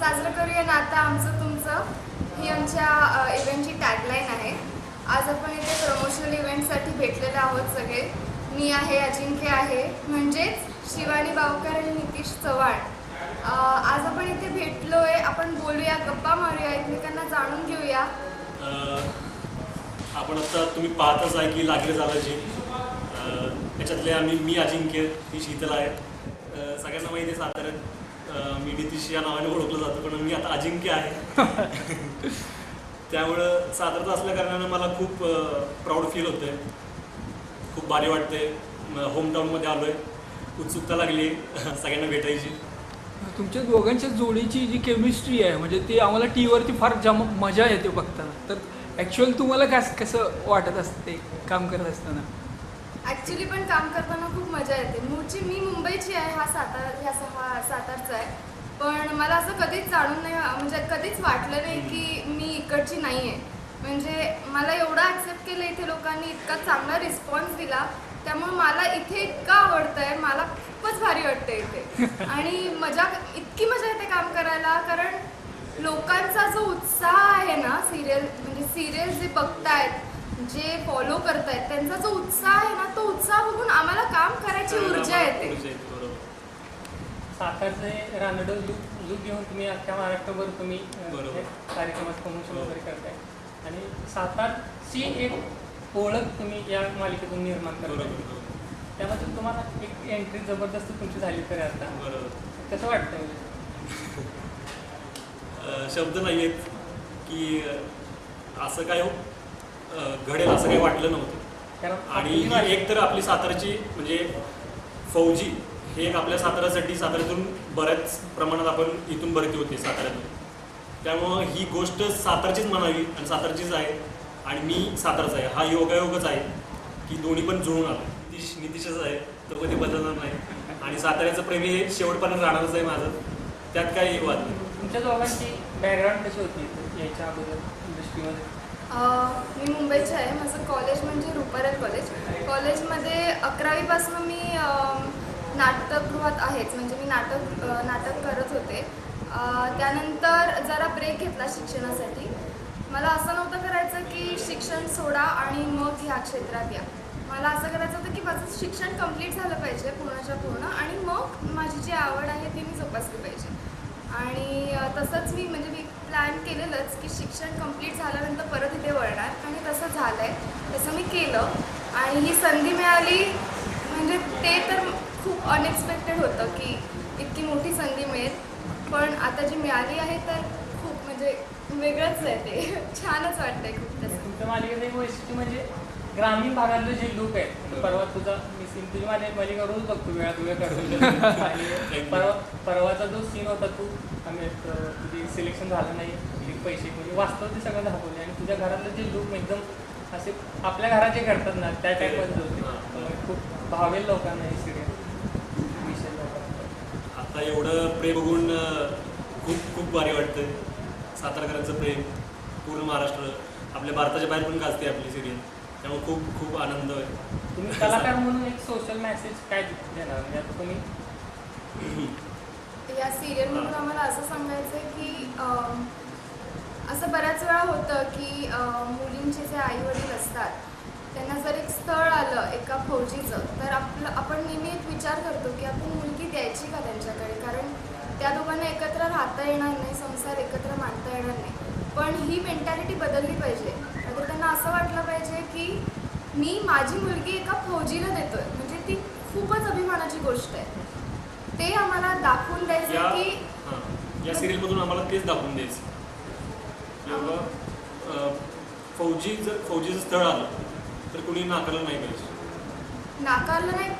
साजरं करूया नातं आमचं तुमचं. ही आमच्या इव्हेंटची टॅगलाईन आहे. आज आपण इथे प्रमोशनल इव्हेंटसाठी भेटलेले आहोत सगळे. मी आहे अजिंक्य आहे. म्हणजेच शिवानी बावकर आणि नितीश चव्हाण. आज आपण इथे भेटलो आहे आपण बोलूया गप्पा मारूया एकमेकांना जाणून घेऊया. आपण आता तुम्ही पाहतच आहे की लागले झालं जे. त्याच्यातले आम्ही मी अजिंक्य ही शीतल आहे. सगळ्यांना माहिती साताऱ्यात. मी नितीश या नावाने ओळखलं जातं पण मी आता अजिंक्य आहे. त्यामुळं साताऱ्यात असल्या कारणानं मला खूप प्राऊड फील होतंय. खूप भारी वाटते होमटाऊनमध्ये आलो आहे उत्सुकता लागली. सगळ्यांना भेटायची. तुमच्या दोघांच्या जोडीची जी केमिस्ट्री आहे म्हणजे ती आम्हाला टी वरती फार जम मजा येते बघताना. तर ॲक्च्युअल तुम्हाला कस कसं वाटत असतं ते काम करत असताना? ॲक्च्युली पण काम करताना खूप मजा येते. मूळची मी मुंबईची आहे हा सातारा ह्या हा सातारचा आहे. पण मला असं कधीच जाणून नाही म्हणजे कधीच वाटलं नाही की मी इकडची नाही आहे म्हणजे मला एवढं ॲक्सेप्ट केलं इथे लोकांनी इतका चांगला रिस्पॉन्स दिला. त्यामुळे मला इथे इतकं आवडतं आहे मला खूपच भारी वाटतं इथे. आणि मजा इतकी मजा येते काम करायला कारण लोकांचा जो उत्साह आहे ना सिरियल म्हणजे सिरियल जे बघतायत जे फॉलो करतायत त्यांचा जो उत्साह आहे ना तो उत्साह बघून आम्हाला काम करायची ऊर्जा येते. सातारचे रानडो लुक लुक घेऊन तुम्ही अख्ख्या महाराष्ट्रभर तुम्ही कार्यक्रमात प्रमोशन हो. वगैरे करताय. आणि सातारची एक ओळख तुम्ही या मालिकेतून निर्माण करताय. त्यामध्ये तुम्हाला एक एंट्री जबरदस्त तुमची झाली तरी आता. बरोबर. कसं वाटतं म्हणजे? शब्द नाही आहेत की असं काय हो? घडेल असं काही वाटलं नव्हतं. कारण आणि एक तर आपली सातारची म्हणजे फौजी हे एक आपल्या साताऱ्यासाठी साताऱ्यातून बऱ्याच प्रमाणात आपण इथून भरती होते साताऱ्यातून. त्यामुळं ही गोष्ट सातारचीच म्हणावी आणि सातारचीच आहे आणि मी सातारचा आहे. हा योगायोगच आहे की दोन्ही पण जुळून आलं नितीश नितीशच आहे. तो कधी बदलणार नाही. आणि साताऱ्याचं प्रेम हे शेवटपर्यंत राहणारच आहे माझं. त्यात काही वाद नाही. तुमच्या दोघांची बॅकग्राऊंड कशी होती याच्या अगोदर? इंडस्ट्रीमध्ये मी मुंबईची आहे. माझं कॉलेज म्हणजे रुपारेल कॉलेज कॉलेजमध्ये अकरावीपासून मी नाटकगृहात आहेच. म्हणजे मी नाटक नाटक करत होते. त्यानंतर जरा ब्रेक घेतला शिक्षणासाठी. मला असं नव्हतं करायचं की शिक्षण सोडा आणि मग ह्या क्षेत्रात या. मला असं करायचं होतं की माझं शिक्षण कंप्लीट झालं पाहिजे पूर्णच्या पूर्ण आणि मग माझी जी आवड आहे ती मी जोपासली पाहिजे. आणि तसंच मी म्हणजे मी प्लॅन केलेलंच की शिक्षण कंप्लीट झाल्यानंतर परत इथे वळणार. आणि तसं झालं आहे तसं मी केलं. आणि ही संधी मिळाली म्हणजे ते तर खूप अनएक्सपेक्टेड होतं की इतकी मोठी संधी मिळेल. पण आता जी मिळाली आहे तर खूप म्हणजे वेगळंच आहे ते. छानच वाटतंय खूप तसं. तुमच्या मालिकेचं वैशिष्ट्य म्हणजे? ग्रामीण भागातलं जे लुक आहे तो परवा तुझा मी सीन तुझी माझी मालिका रोज बघतो वेळात वेळ करतो आणि परवा परवाचा जो सीन होता तू आम्ही तुझी सिलेक्शन झालं नाही पैसे म्हणजे वास्तव ते सगळं दाखवले. आणि तुझ्या घरातलं जे लुक एकदम असे आपल्या घरात जे घडतात ना त्या टाईपमध्ये होते. खूप भावेल लोकांना ही सिरियल आता एवढं प्रेम बघून खूप खूप भारी वाटतं सातारकरांचं प्रेम पूर्ण महाराष्ट्र. आपल्या भारताच्या बाहेर पण गाजते आपली सिरियल त्यामुळे खूप खूप आनंद आहे तुम्ही कलाकार म्हणून एक सोशल मेसेज काय देणार? म्हणजे आता तुम्ही या सिरियलमधून आम्हाला असं सांगायचं आहे की अम, असं बऱ्याच वेळा होतं की अम, मुलींचे जे आई वडील असतात त्यांना जर एक स्थळ आलं एका फौजीचं तर आपलं आपण नेहमी एक विचार करतो की आपण मुलगी द्यायची का त्यांच्याकडे? कारण त्या दोघांना एकत्र राहता येणार नाही संसार एकत्र मांडता येणार नाही. पण ही मेंटॅलिटी बदलली पाहिजे. तर त्यांना असं वाटलं पाहिजे की मी माझी मुलगी एका फौजीला देतोय. म्हणजे ती खूपच अभिमानाची गोष्ट आहे. ते आम्हाला दाखवून द्यायचं की या सिरियलमधून आम्हाला तेच दाखवून द्यायचं. फौजी जर फौजीचं स्थळ आलं तर कुणी नाकारलं नाही पाहिजे. नाकारलं नाही.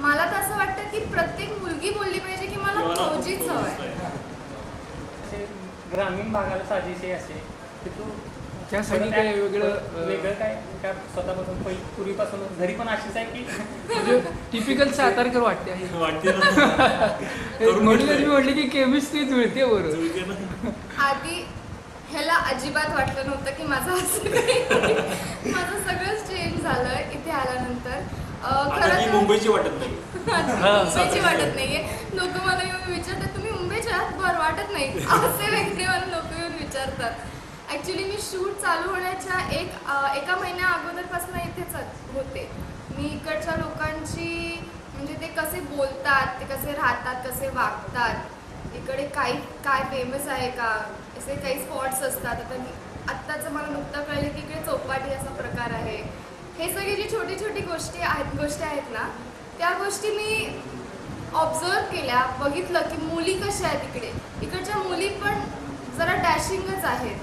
मला तर असं वाटतं की प्रत्येक मुलगी बोलली पाहिजे की मला फौजीच हवंय. आहे. ग्रामीण भागाला साजेसे असे. की तू त्यासाठी काय त्या- वेगळं, वेगळं काय? काय स्वतःपासून पहि- पूर्वीपासून घरी पण अशीच आहे की म्हणजे टिपिकल सातारकर वाटते आहे. वाटते म्हणूनच. मी म्हटले की केमिस्ट्री जुळते बरोबर आधी ह्याला अजिबात वाटलं नव्हतं की माझं असं माझं सगळंच चेंज झालं इथे आल्यानंतर. ही मुंबईची वाटत नाही मुंबईची वाटत नाहीये. लोक मला येऊन विचारतात तुम्ही शहरात बरं वाटत नाही. असे व्यक्तीवर लोक येऊन विचारतात. ॲक्च्युली मी शूट चालू होण्याच्या एक एका महिन्या अगोदरपासून इथेच होते. मी इकडच्या लोकांची म्हणजे ते कसे बोलतात ते कसे राहतात कसे वागतात इकडे काही काय फेमस आहे का असे काही स्पॉट्स असतात. आता मी आत्ताचं मला नुकतं कळलं की इकडे चौपाटी असा प्रकार आहे. हे सगळे जी छोटी छोटी गोष्टी आहेत गोष्टी आहेत ना त्या गोष्टी मी ऑब्झर्व केल्या बघितलं की मुली कशा आहेत इकडे. इकडच्या मुली पण जरा डॅशिंगच आहेत.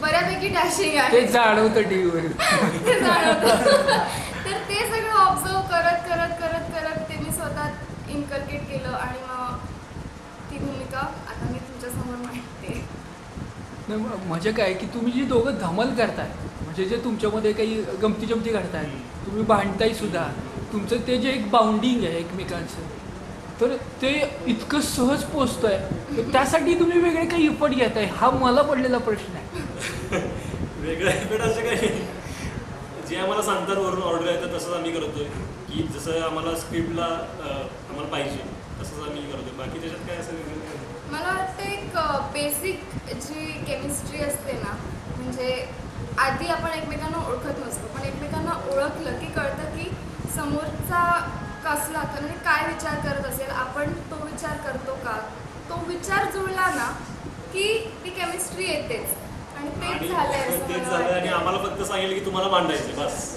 बऱ्यापैकी डॅशिंग ते आहे जाणवतं टीव्हीवर. ते जाणवतं. तर ते सगळं ऑब्झर्व करत करत करत करत ते मी स्वतः इन्कल्केट केलं आणि मग ती भूमिका आता मी तुमच्यासमोर मांडते. नाही, म- मजा काय की तुम्ही जी दोघं धमाल करताय म्हणजे जे तुमच्यामध्ये काही गमती जमती घडताय तुम्ही भांडताय सुद्धा तुमचं ते जे एक बाउंडिंग आहे एकमेकांचं तर ते इतकं सहज पोचतंय. तर त्यासाठी तुम्ही वेगळे काही इफर्ट घेताय. हा मला पडलेला प्रश्न आहे. वेगळं इफेक्ट असं काही. जे आम्हाला सांगतात वरून ऑर्डर येतं तसंच आम्ही करतोय. की जसं आम्हाला स्क्रिप्टला आम्हाला पाहिजे तसंच आम्ही करतोय. बाकी त्याच्यात काय असं वेगळं नाही. मला वाटतं एक बेसिक जी केमिस्ट्री असते ना म्हणजे आधी आपण एकमेकांना ओळखत नसतो. पण एकमेकांना ओळखलं की कळतं की समोरचा कसला तर म्हणजे काय विचार करत असेल आपण तो विचार करतो का? तो विचार जुळला ना की ती केमिस्ट्री येतेच. आणि तेच झालंय असं तेच मला झालं आणि वाटतं. आम्हाला फक्त सांगितलं की तुम्हाला भांडायचं बस.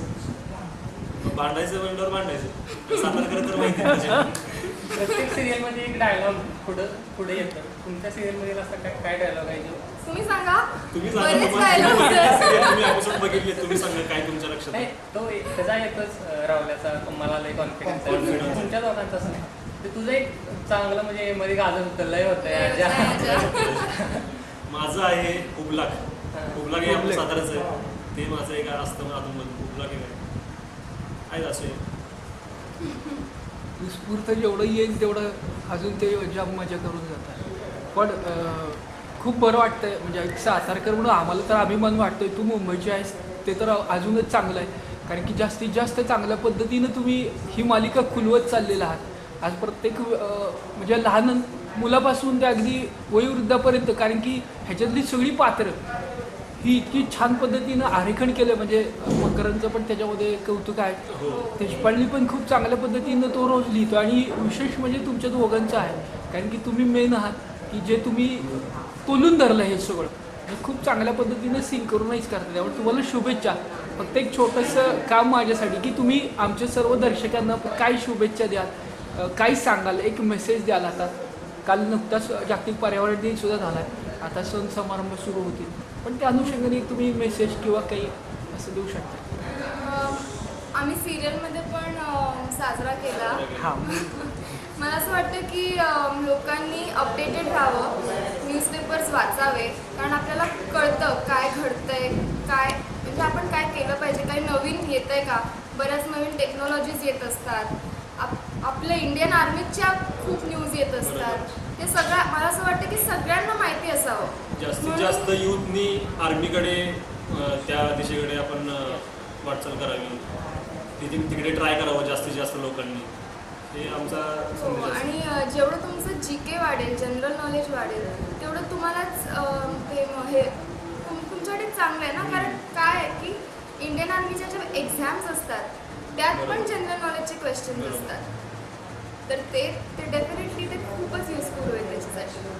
मग भांडायचं म्हणल्यावर भांडायचं. सातारकर तर माहिती आहे. त्याचे. प्रत्येक सिरियलमध्ये एक डायलॉग पुढं पुढे येतं. तुमच्या सिरियलमध्ये असा काय काय डायलॉग आहे जो? तुम्ही सांगा. तुम्ही सांगा बरेच आहेत. तुम्ही एपिसोड बघितले तुम्ही सांगा काय तुमच्या लक्षात नाही आहे. तो एक त्याचा एकच अं, रावल्याचा मला लय कॉन्फिडन्स आहे. Confidence. तुमच्या दोघांचं असं नाही. ते तुझं एक चांगलं म्हणजे मध्ये गाजत होतं लय होतं याच्या. माझं आहे उबलाक. उबलाक हे आपलं. साताराचं आहे. ते माझं एक असतं अधूनमधून उबलाक एक आहे आहेत असे. स्फूर्त जेवढं येईल तेवढं अजून ते जाम मजा करून जातात. पण खूप बरं वाटतंय. म्हणजे एक सातारकर म्हणून आम्हाला तर अभिमान वाटतोय. तू मुंबईची आहेस ते तर अजूनच चांगलं आहे. कारण की जास्तीत जास्त चांगल्या पद्धतीनं तुम्ही ही मालिका खुलवत चाललेला आहात. आज प्रत्येक म्हणजे लहान मुलापासून ते अगदी वयोवृद्धापर्यंत कारण की ह्याच्यातली सगळी पात्रं ही इतकी छान पद्धतीनं आरेखन केलं. म्हणजे मकरांचं पण त्याच्यामध्ये कौतुक आहे. हो. देशपांडे पण खूप चांगल्या पद्धतीनं तो रोज लिहितो. आणि विशेष म्हणजे तुमच्या दोघांचं आहे. कारण की तुम्ही मेन आहात. की जे तुम्ही तोलून धरलं हे सगळं. आणि खूप चांगल्या पद्धतीनं सिंक्रोनाईज करता त्यामुळे तुम्हाला शुभेच्छा. फक्त एक छोटंसं काम माझ्यासाठी की तुम्ही आमच्या सर्व दर्शकांना काय शुभेच्छा द्याल काय सांगाल. एक मेसेज द्याल आता. काल नुकताच जागतिक पर्यावरण दिन सुद्धा झाला आहे आता सण समारंभ सुरू होतील. पण त्या अनुषंगाने तुम्ही मेसेज किंवा काही असं देऊ शकता. आम्ही सिरियलमध्ये पण साजरा केला. हां. मला असं वाटतं की लोकांनी अपडेटेड राहावं न्यूजपेपर्स वाचावे कारण आपल्याला कळतं काय घडतंय काय म्हणजे आपण काय केलं पाहिजे काही नवीन येतं आहे का? बऱ्याच नवीन टेक्नॉलॉजीज येत असतात. आप आपल्या इंडियन आर्मीच्या खूप न्यूज येत असतात. ते सगळं मला असं वाटतं की सगळ्यांना माहिती असावं. जास्तीत जास्त युथनी आर्मीकडे त्या दिशेकडे आपण वाटचाल करावी. तिथे तिकडे ट्राय करावं जास्तीत जास्त लोकांनी. हे आमचा संदेश असतो. आणि अ, जेवढं तुमचं जी के वाढेल जनरल नॉलेज वाढेल तेवढं तुम्हालाच अ, हे म- हे तुम तुमच्यासाठी चांगलं आहे ना कारण काय आहे की इंडियन आर्मीच्या ज्या एक्झाम्स असतात त्यात पण बरोबर. जनरल नॉलेजचे क्वेश्चन्स बरोबर. असतात तर ते ते डेफिनेटली ते खूपच युजफुल होईल त्याच्यासाठी